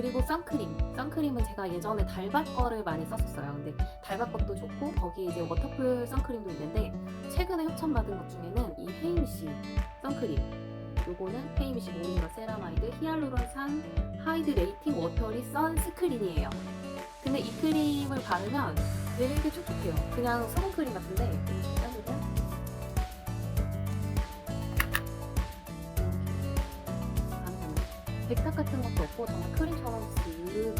그리고 선크림. 선크림은 제가 예전에 달밭 거를 많이 썼었어요. 근데 달밭 것도 좋고 거기 이제 워터풀 선크림도 있는데 최근에 협찬받은 것 중에는 이 헤이미시 선크림. 요거는 헤이미시 모닝과 세라마이드 히알루론산 하이드레이팅 워터리 선스크린이에요. 근데 이 크림을 바르면 되게 촉촉해요. 그냥 수분크림 같은데 백탁 같은 것도 없고 정말 크림처럼 쓱.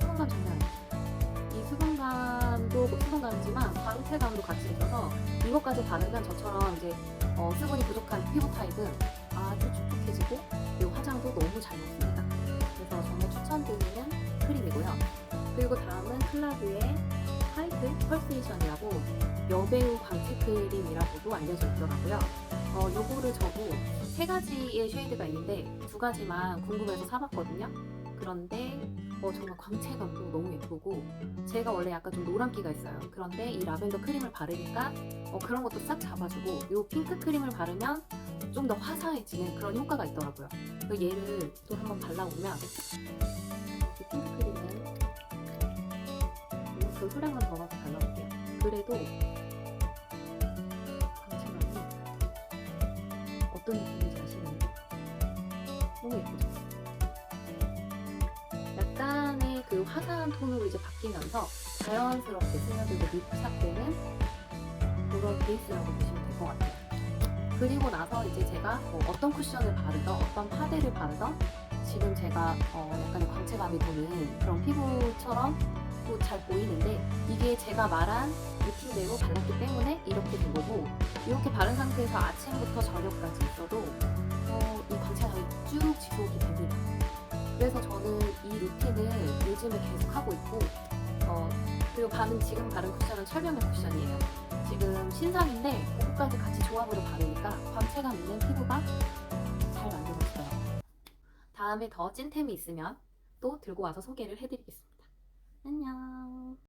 수분감 장난 아니에요. 이 수분감도 뭐 수분감이지만 광채감도 같이 있어서 이것까지 바르면 저처럼 이제 어, 수분이 부족한 피부 타입은 아주 촉촉해지고 그리고 화장도 너무 잘 먹습니다. 그래서 정말 추천드리는 크림이고요. 그리고 다음은 클라드의 화이트 펄세이션이라고 여배우 광채 크림이라고도 알려져 있더라고요. 어, 요거를 저도 세 가지의 쉐이드가 있는데 두 가지만 궁금해서 사봤거든요. 그런데 어, 정말 광채감도 너무 예쁘고 제가 원래 약간 좀 노란기가 있어요. 그런데 이 라벤더 크림을 바르니까 어, 그런 것도 싹 잡아주고 이 핑크 크림을 바르면 좀 더 화사해지는 그런 효과가 있더라고요. 얘를 또 한번 발라보면 이 핑크 크림은 그 소량만 덜어서 발라볼게요. 그래도 어떤 느낌인지 아시는데 너무 예쁘죠? 약간의 그 화사한 톤으로 이제 바뀌면서 자연스럽게 스며들고 밀착되는 그런 베이스라고 보시면 될 것 같아요. 그리고 나서 이제 제가 뭐 어떤 쿠션을 바르던 어떤 파데를 바르던 지금 제가 어 약간의 광채감이 도는 그런 피부처럼 또 잘 보이는데 이게 제가 말한 루틴대로 발랐기 때문에 이렇게 이렇게 바른 상태에서 아침부터 저녁까지 있어도 어, 이 광채감이 쭉 지속이 됩니다. 그래서 저는 이 루틴을 요즘에 계속 하고 있고 어, 그리고 바른 지금 바른 쿠션은 철벽면 쿠션이에요. 지금 신상인데 그거까지 같이 조합으로 바르니까 광채감 있는 피부가 잘 만들어졌어요. 다음에 더 찐템이 있으면 또 들고 와서 소개를 해드리겠습니다. 안녕.